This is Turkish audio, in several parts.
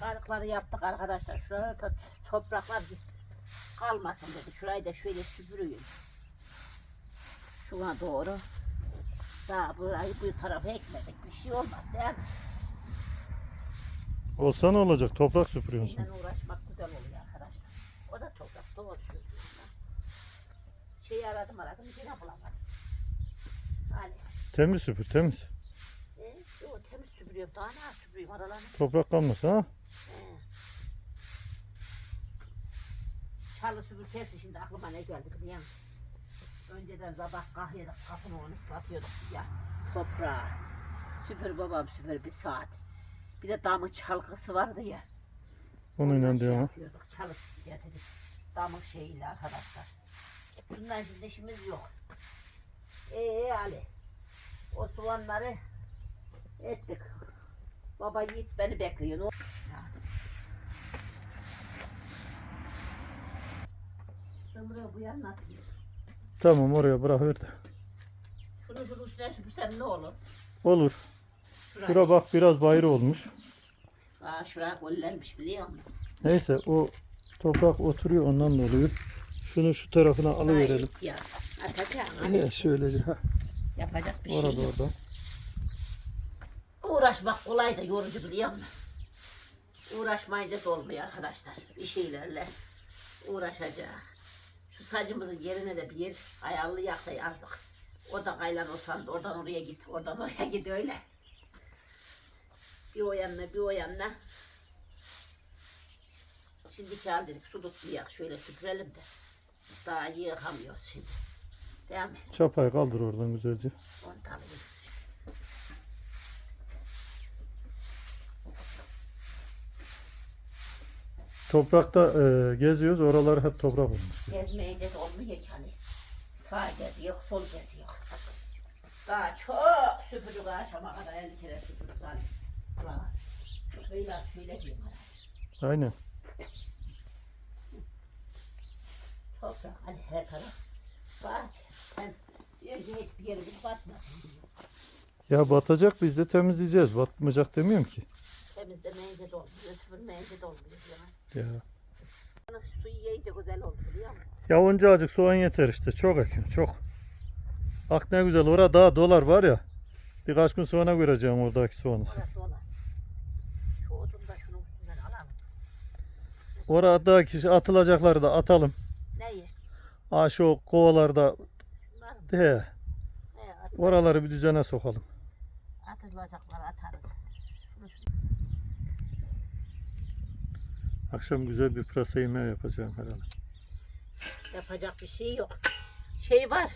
Karıkları yaptık arkadaşlar. Şurada da topraklar kalmasın dedi. Şurayı da şöyle süpürüyorum. Şuna doğru. Daha burayı bu tarafa ekmedik. Bir şey olmaz değil mi? Olsa ne olacak? Toprak süpürüyorsun. Seninle uğraşmak güzel oluyor arkadaşlar. O da toprak doğru söylüyor. Şeyi aradım aradım yine bulamadım. Hani Temiz süpür temiz. e, o temiz süpürüyorum. Daha ne süpürüyorum aralarını. Toprak kalmasın ha. Çalı süpürgesi şimdi aklıma ne geldi musun? Önceden sabah kahvede kapını onu ıslatıyorduk ya. Toprağa. Süpür babam süpür bir saat. Bir de damın çalgısı vardı ya. Onunla Ondan şey diyor yapıyorduk. Çalı süpürgesi. Damın şeyiyle arkadaşlar. Bundan şimdi işimiz yok. Ee Ali. O soğanları ettik. Baba Yiğit beni bekliyor. Bu atıyor. Tamam oraya bırakır da. Şunu şunu üstüne süpürsem ne olur? Olur. Şura bak biraz bayır olmuş. Aa şuraya gollenmiş biliyor musun? Neyse o toprak oturuyor ondan da oluyor. Şunu şu tarafına alıverelim. Ya atacağım. He, şöylece. Ha, Yapacak bir şey orada yok. orada. Uğraşmak kolay da yorucu biliyor musun? Uğraşmayınca da olmuyor arkadaşlar. Bir şeylerle uğraşacak. Şu sacımızın yerine de bir yer ayarlayak da yazdık. O da kaylan olsan da oradan oraya git, oradan oraya git öyle. Bir o yanına bir o yanına. Şimdi kal dedik su tutmayak şöyle süpürelim de. Daha yıkamıyoruz şimdi. Değil mi? Çapayı kaldır oradan güzelce. Onu da alayım. Toprakta e, geziyoruz. Oralar hep toprak olmuş. Gezmeyince de olmuyor ki hani. Sağ geziyor, sol geziyor. Daha çok süpürdük akşama kadar 50 kere süpürdük hani. Buralar. Şöyle şöyle diyeyim ben. Aynen. Toprak hani her taraf. Bahçe. Sen diyor ki hiçbir yeri bir batmasın. Ya batacak biz de temizleyeceğiz. Batmayacak demiyorum ki. Temizlemeyince de olmuyor, süpürmeyince de olmuyor. Yani. Ya. Suyu yiyince güzel oldu biliyor musun? Ya onca acık soğan yeter işte. Çok ekim çok. Bak ne güzel. Orada daha dolar var ya. Birkaç gün sonra göreceğim oradaki soğanı. Orası ona. Şu odunu da şunun üstünden alalım. Oradaki atılacakları da atalım. Neyi? Aa şu kovalarda Şunlar mı? he, oraları bir düzene sokalım. atılacakları atarız. Şunu şunu. Akşam güzel bir pırasa yemeği yapacağım herhalde. Yapacak bir şey yok. Şey var.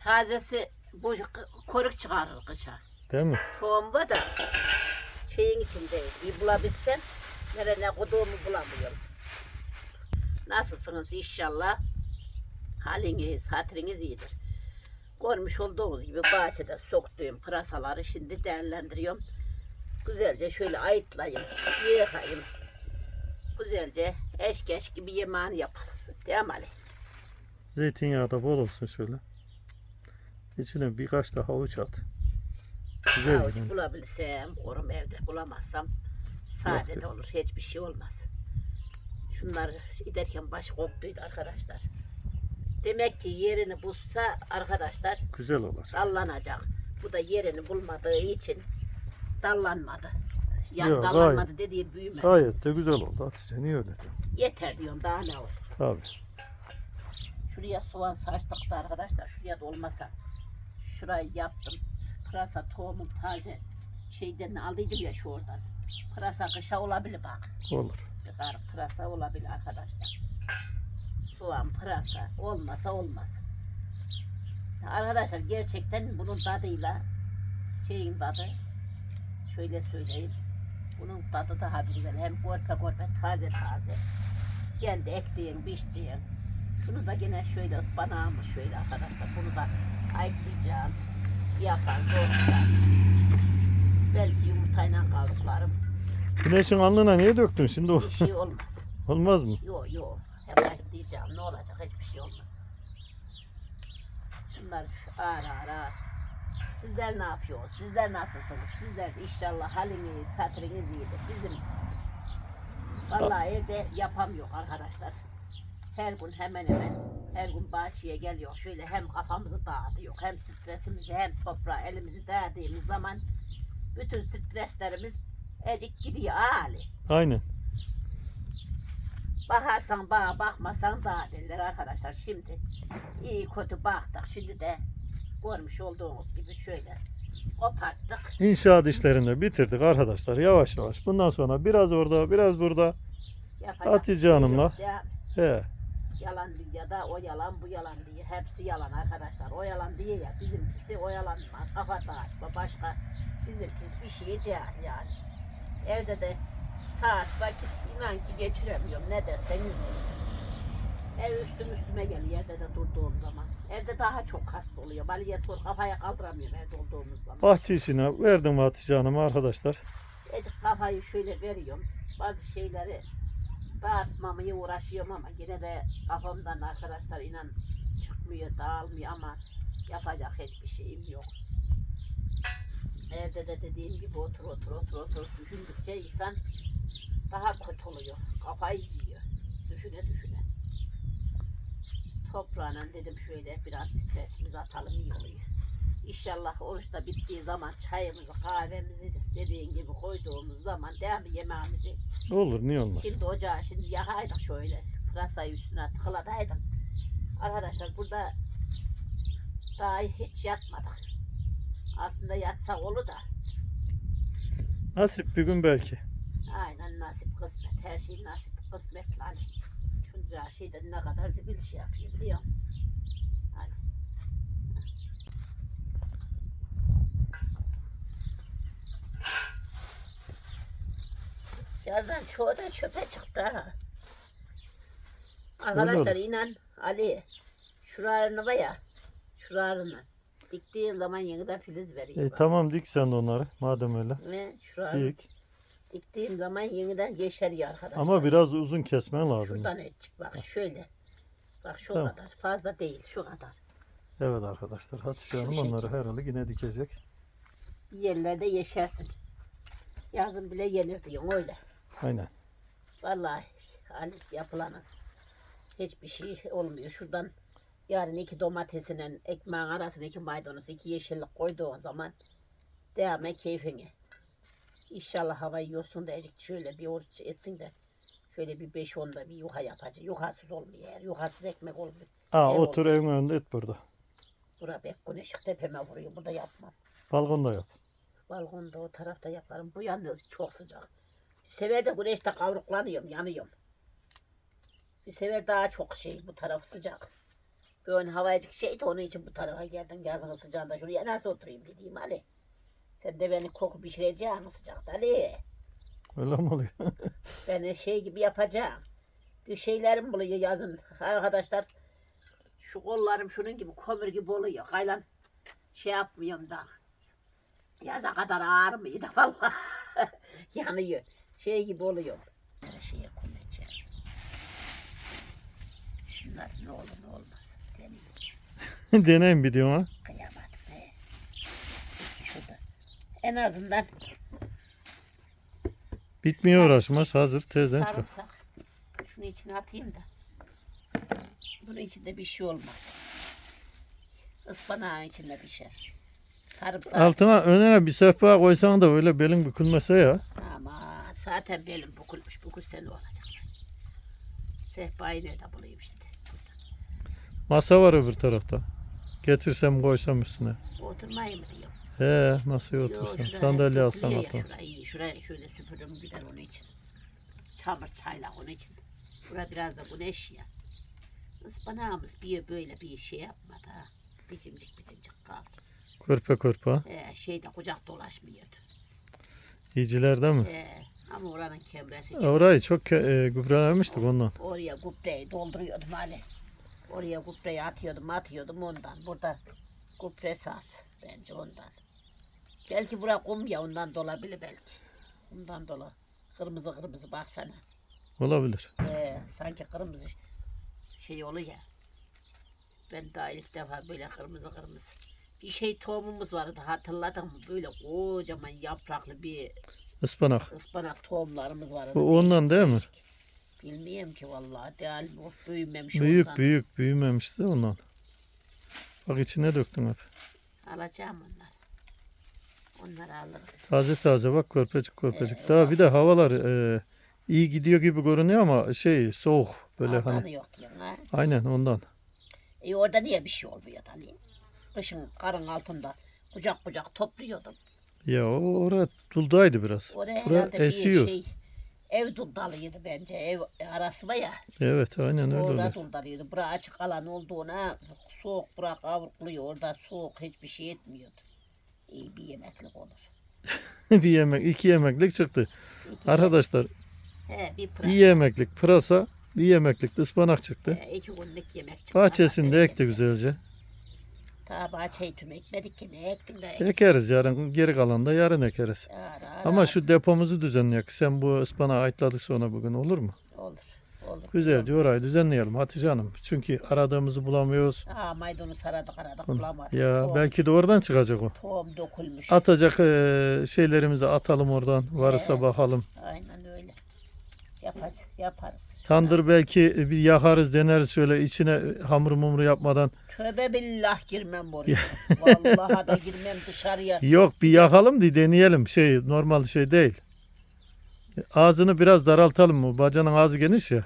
Tazesi bu koruk çıkarır kışa. Değil mi? Tohum var da şeyin içinde bir bulabilsem nereye koduğumu bulamıyorum. Nasılsınız inşallah? Haliniz, hatırınız iyidir. Görmüş olduğunuz gibi bahçede soktuğum pırasaları şimdi değerlendiriyorum. Güzelce şöyle ayıtlayayım, yıkayayım. Güzelce eşkeş gibi yemeğini yapalım. Değil mi Ali? Zeytinyağı da bol olsun şöyle. İçine birkaç da havuç at. Güzel. Havuç yani. bulabilirsem, korum evde bulamazsam sade Yok, de olur. Hiçbir şey olmaz. Şunlar giderken başı koptuydu arkadaşlar. Demek ki yerini bulsa arkadaşlar Güzel olacak. dallanacak. Bu da yerini bulmadığı için dallanmadı. Ya Yok, dallanmadı dediği büyüme. Gayet de güzel oldu Hatice. Niye öyle diyorsun? Yeter diyorum daha ne olsun. Tabii. Şuraya soğan saçtık da arkadaşlar şuraya da olmasa. Şurayı yaptım. Pırasa tohumum taze şeyden aldıydım ya şu oradan. Pırasa kışa olabilir bak. Olur. Kadar pırasa olabilir arkadaşlar. Soğan pırasa olmasa olmaz. Arkadaşlar gerçekten bunun tadıyla şeyin tadı şöyle söyleyeyim. Bunun tadı daha bir güzel. Hem korpe korpe taze taze. Kendi ektiğin, biçtiğin. Şunu da yine şöyle ıspanağımı şöyle arkadaşlar. Bunu da ayıklayacağım. Yapan, doğrayacağım. Belki yumurtayla kaldıklarım. Güneşin alnına niye döktün şimdi? Bir şey olmaz. Olmaz mı? Yok yok. Hep ayıklayacağım. Ne olacak? Hiçbir şey olmaz. Şunlar ağır ağır ağır. Sizler ne yapıyorsunuz? Sizler nasılsınız? Sizler inşallah haliniz, hatırınız iyidir. Bizim vallahi evde yapamıyor arkadaşlar. Her gün hemen hemen her gün bahçeye geliyor. Şöyle hem kafamızı dağıtıyor hem stresimizi hem toprağı elimizi dağıttığımız zaman bütün streslerimiz ecik gidiyor hali. Aynen. Bakarsan bağa bakmasan da derler arkadaşlar. Şimdi iyi kötü baktık. Şimdi de görmüş olduğunuz gibi şöyle koparttık. İnşaat işlerini bitirdik arkadaşlar yavaş yavaş. Bundan sonra biraz orada biraz burada. Yapacak Hatice şey Hanım'la. ya. He. Yalan dünyada o yalan bu yalan diye. Hepsi yalan arkadaşlar. O yalan diye ya. Bizimkisi o yalan kafa dağıtma başka. Bizimkisi bir şey değil yani. Evde de saat vakit inan ki geçiremiyorum. Ne derseniz deyin. Ev üstüm üstüme geliyor evde de durduğum zaman. Evde daha çok hasta oluyor. Baliye sor kafaya kaldıramıyorum evde olduğumuz zaman. Bahçe işine verdim Hatice Hanım arkadaşlar. Azıcık kafayı şöyle veriyorum. Bazı şeyleri dağıtmamaya uğraşıyorum ama yine de kafamdan arkadaşlar inan çıkmıyor, dağılmıyor ama yapacak hiçbir şeyim yok. Evde de dediğim gibi otur otur otur otur düşündükçe insan daha kötü oluyor. Kafayı yiyor. Düşüne düşüne. Toprağına dedim şöyle biraz stresimizi atalım iyi oluyor. İnşallah oruç da bittiği zaman çayımızı kahvemizi dediğin gibi koyduğumuz zaman devamlı yemeğimizi Olur niye olmaz. Şimdi ocağı şimdi yakaydık şöyle. Pırasayı üstüne tıkıladaydık. Arkadaşlar burada daha hiç yatmadık. Aslında yatsak olur da. Nasip bir gün belki. Aynen nasip kısmet. Her şey nasip kısmet lan. Şunca şeyde ne kadar zibil şey yapıyor biliyor musun? Hani. Yardan çoğu da çöpe çıktı ha. Arkadaşlar inan Ali şuralarını var ya şuralarını diktiğin zaman yeniden filiz veriyor. E, tamam dik sen de onları madem öyle. Ne? Şuralarını Dik. Diktiğim zaman yeniden yeşeriyor arkadaşlar. Ama biraz uzun kesmen lazım. Şuradan etçik bak şöyle. Bak şu Tamam. kadar. Fazla değil şu kadar. Evet arkadaşlar Hatice Şu Hanım şekil. onları herhalde yine dikecek. Bir yerlerde yeşersin. Yazın bile yenir diyorsun öyle. Aynen. Vallahi Ali yapılanın hiçbir şey olmuyor. Şuradan yarın iki domatesinin ekmeğin arasına iki maydanoz, iki yeşillik koyduğun zaman devam et keyfine. İnşallah hava yiyorsun da azıcık şöyle bir oruç etsin de şöyle bir beş onda bir yuha yapacak. Yuhasız olmuyor. Yuhasız ekmek olmuyor. Aa Ev otur evin önünde et burada. Bura bek güneş tepeme vuruyor. Burada yapmam. Balkonda yap. Balkonda o tarafta yaparım. Bu yalnız çok sıcak. Bir sefer de güneşte kavruklanıyorum, yanıyorum. Bir sefer daha çok şey, bu taraf sıcak. Böyle havacık şey de onun için bu tarafa geldim yazın sıcağında. Şuraya nasıl oturayım dediğim Ali. Sen de beni koku pişireceksin sıcakta Ali. Öyle mi oluyor? Beni şey gibi yapacağım. Bir şeylerim buluyor yazın. Arkadaşlar şu kollarım şunun gibi kömür gibi oluyor. Kaylan şey yapmıyorum da. Yaza kadar ağrımıyor da valla. Yanıyor. Şey gibi oluyor. Her şeye koyacağım. Şunlar ne olur ne olmaz. Deneyim. Deneyim bir diyorum ha. Kıyamadım. He. Şurada. En azından Bitmiyor uğraşmaz hazır tezden çıkar. sarımsak. Şunu içine atayım da. Bunun içinde bir şey olmaz. Ispanağın içinde pişer. Sarımsak. Altına önüne bir sehpa koysan da böyle belin bükülmese ya. Ama zaten belim bükülmüş. Bükül sen ne olacak? Sehpayı nerede bulayım şimdi? Masa var öbür tarafta. Getirsem koysam üstüne. Oturmayayım mı diyorum. He Yo, otursan. şuraya Sandalye alsan altına. Şurayı, şuraya şöyle süpürüm gider onun için. Çamur çaylak onun için. Bura biraz da güneş ya. Ispanağımız bir böyle bir şey yapmadı ha. Biçimcik biçimcik kaldı. Körpe körpe. ha. Ee, şeyde kucak dolaşmıyordu. İyicilerde mi? Ee, ama oranın kemresi Orayı çok e, gübrelemiştik ondan. Oraya gübreyi dolduruyordum Ali. Oraya gübreyi atıyordum atıyordum ondan. Burada gübre saz bence ondan. Belki bura kum ya ondan dolabilir belki. Ondan dola. Kırmızı kırmızı baksana. Olabilir. Ee, sanki kırmızı şey oluyor ya. Ben daha ilk defa böyle kırmızı kırmızı Bir şey tohumumuz vardı hatırladın mı? Böyle kocaman yapraklı bir Ispanak. ıspanak tohumlarımız vardı. Bu ondan değil mi? Bilmiyorum ki vallahi. Değil bu büyümemiş Büyük ondan. büyük büyümemişti ondan. Bak içine döktüm hep. Alacağım onları. Onları alırım. Taze taze bak körpecik körpecik. Ee, Daha bir de havalar e, iyi gidiyor gibi görünüyor ama şey soğuk böyle Almanı hani. yok diyorsun ha. Aynen ondan. E orada niye bir şey olmuyor hani? Kışın karın altında kucak kucak topluyordum. Ya o orada duldaydı biraz. Oraya Bura herhalde esiyor. bir şey ev duldalıydı bence. Ev arası var ya. Evet aynen öyle Orada oluyor. duldalıydı. Bura açık alan olduğuna soğuk bura kavrukluyor. Orada soğuk hiçbir şey etmiyordu. İyi bir yemeklik olur. bir yemek, iki yemeklik çıktı. İki, Arkadaşlar he, bir pırasa. bir yemeklik pırasa, bir yemeklik de ıspanak çıktı. He, iki günlük yemek çıktı. Bahçesinde ekti güzelce. Ta bahçeyi tüm ekmedik ki ne ektin de Ekeriz yarın geri kalan da yarın ekeriz. Ara, ara. Ama şu depomuzu düzenleyek. Sen bu ıspanağı ayıtladık sonra bugün olur mu? Olur. Güzelce orayı düzenleyelim Hatice Hanım. Çünkü aradığımızı bulamıyoruz. Aa maydanoz saradık aradık Ya bulamadık. tohum, belki de oradan çıkacak o. tohum dökülmüş. Atacak e, şeylerimizi atalım oradan. Varsa He. bakalım. Aynen öyle. Yapacağız, yaparız. Tandır belki bir yakarız deneriz şöyle içine hamur mumru yapmadan. Tövbe billah girmem oraya. Vallahi da girmem dışarıya. Yok bir yakalım diye deneyelim. Şey normal şey değil. Ağzını biraz daraltalım mı? Bacanın ağzı geniş ya.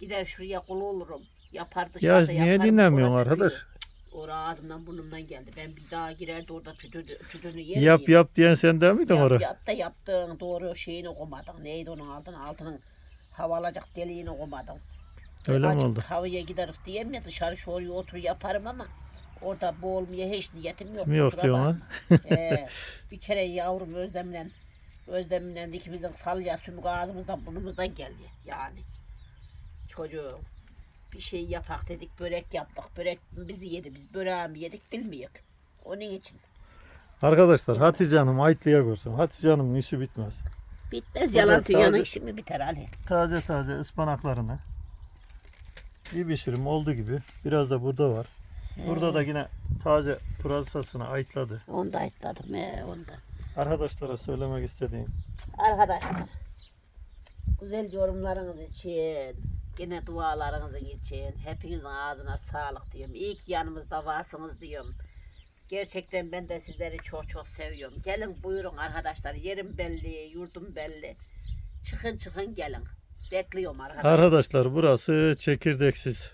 Gider şuraya kulu olurum. Yapar Ya dışarıda niye yaparım. dinlemiyorsun Orada arkadaş? duruyor. Ora ağzımdan burnumdan geldi. Ben bir daha girerdi orada tütünü, tütünü yerim. Yap yerim. yap diyen sen değil miydin Yap, oraya? yap da yaptın. Doğru şeyini okumadın. Neydi onun altın? Altının hava alacak deliğini okumadın. Öyle mi oldu? Havaya gideriz diyeyim ya dışarı şu oraya otur yaparım ama orada boğulmaya hiç niyetim yok. Mi yok kusura bakma. ha? Ee, bir kere yavrum Özlem'le Özlem'le ikimizin salya sümük ağzımızdan burnumuzdan geldi yani. Çocuğum bir şey yapak dedik börek yaptık. Börek bizi yedi biz böreği mi yedik bilmiyoruz. Onun için. Arkadaşlar Hatice Hanım Aytlı'ya görsün. Hatice Hanım'ın işi bitmez. Bitmez yalan dünyanın taze- işi mi biter Ali? Taze taze ıspanaklarını bir pişirim oldu gibi. Biraz da burada var. Burada da yine taze pırasasını ayıtladı. Onu da etladım he onu da. Arkadaşlara söylemek istediğim. Arkadaşlar güzel yorumlarınız için yine dualarınızın için hepinizin ağzına sağlık diyorum. İyi ki yanımızda varsınız diyorum. Gerçekten ben de sizleri çok çok seviyorum. Gelin buyurun arkadaşlar. Yerim belli, yurdum belli. Çıkın çıkın gelin. Bekliyorum arkadaşlar. Arkadaşlar burası çekirdeksiz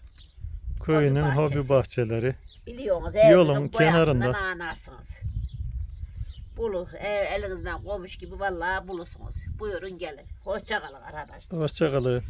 köyünün Hobi bahçesi. hobi bahçeleri. Biliyorsunuz Yolun kenarında. anarsınız. Bulur, ev, elinizden koymuş gibi vallahi bulursunuz. Buyurun gelin. Hoşça kalın arkadaşlar. Hoşçakalın.